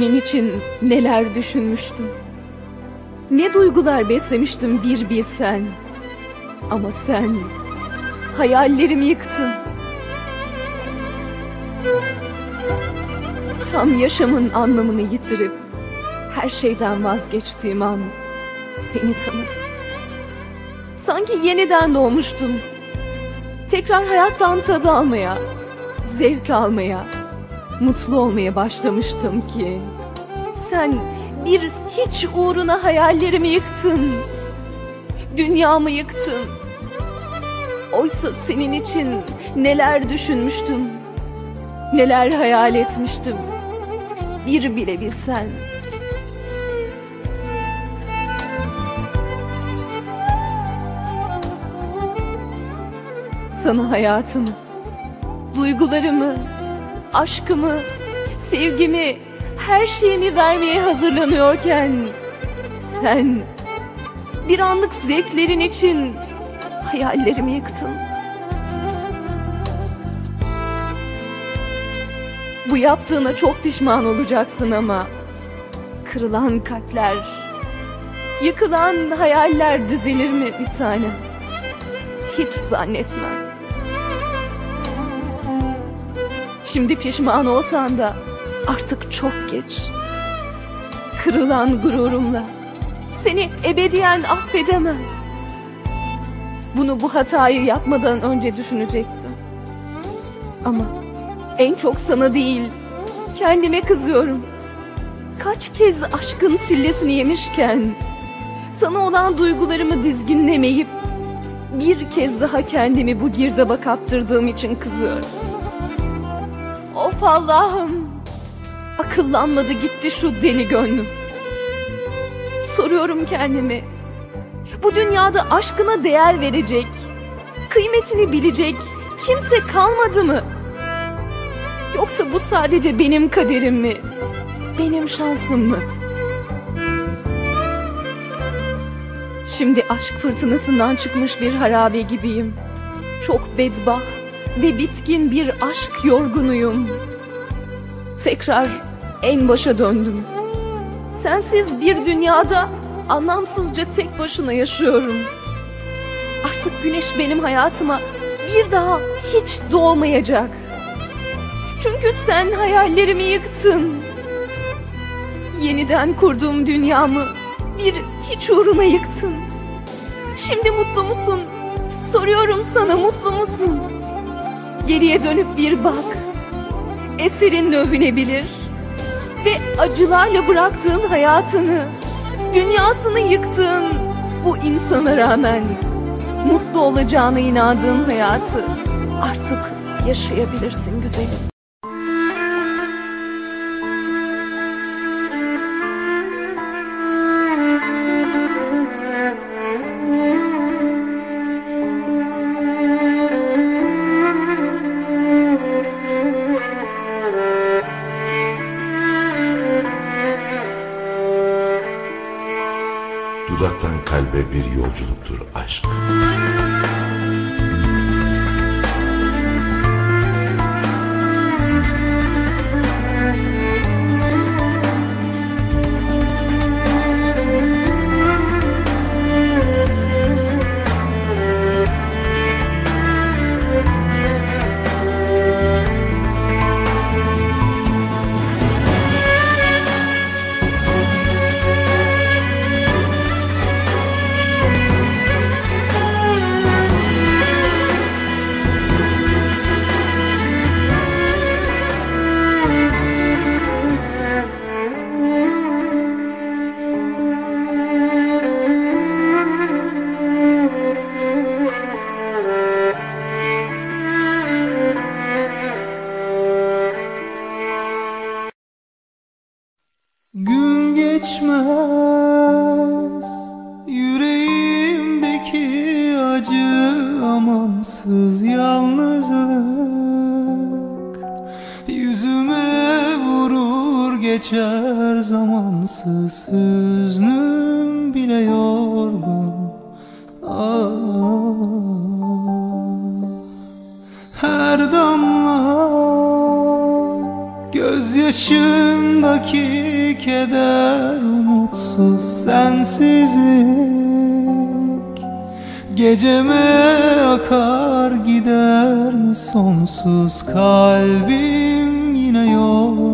için neler düşünmüştüm. Ne duygular beslemiştim bir bilsen. Ama sen hayallerimi yıktın. Tam yaşamın anlamını yitirip her şeyden vazgeçtiğim an seni tanıdım. Sanki yeniden doğmuştum. Tekrar hayattan tadı almaya, zevk almaya, mutlu olmaya başlamıştım ki sen bir hiç uğruna hayallerimi yıktın. Dünyamı yıktın. Oysa senin için neler düşünmüştüm. Neler hayal etmiştim. Bir bile bilsen. Sana hayatımı, duygularımı, aşkımı, sevgimi, her şeyimi vermeye hazırlanıyorken sen bir anlık zevklerin için hayallerimi yıktın. Bu yaptığına çok pişman olacaksın ama kırılan kalpler, yıkılan hayaller düzelir mi bir tane? Hiç zannetmem. Şimdi pişman olsan da artık çok geç. Kırılan gururumla seni ebediyen affedemem. Bunu bu hatayı yapmadan önce düşünecektim. Ama en çok sana değil, kendime kızıyorum. Kaç kez aşkın sillesini yemişken sana olan duygularımı dizginlemeyip bir kez daha kendimi bu girdaba kaptırdığım için kızıyorum. Allah'ım. Akıllanmadı gitti şu deli gönlüm. Soruyorum kendimi. Bu dünyada aşkına değer verecek, kıymetini bilecek kimse kalmadı mı? Yoksa bu sadece benim kaderim mi? Benim şansım mı? Şimdi aşk fırtınasından çıkmış bir harabe gibiyim. Çok bedbah ve bitkin bir aşk yorgunuyum. Tekrar en başa döndüm. Sensiz bir dünyada anlamsızca tek başına yaşıyorum. Artık güneş benim hayatıma bir daha hiç doğmayacak. Çünkü sen hayallerimi yıktın. Yeniden kurduğum dünyamı bir hiç uğruna yıktın. Şimdi mutlu musun? Soruyorum sana mutlu musun? Geriye dönüp bir bak. Eserin övünebilir. Ve acılarla bıraktığın hayatını, dünyasını yıktığın bu insana rağmen mutlu olacağına inandığın hayatı artık yaşayabilirsin güzelim. Dudaktan kalbe bir yolculuktur aşk. Geçmez yüreğimdeki acı amansız yalnızlık Yüzüme vurur geçer zamansız hüznüm bile yorgun ah. Her damla Gözyaşındaki keder umutsuz sensizlik. Geceme akar gider mi sonsuz kalbim yine yorgun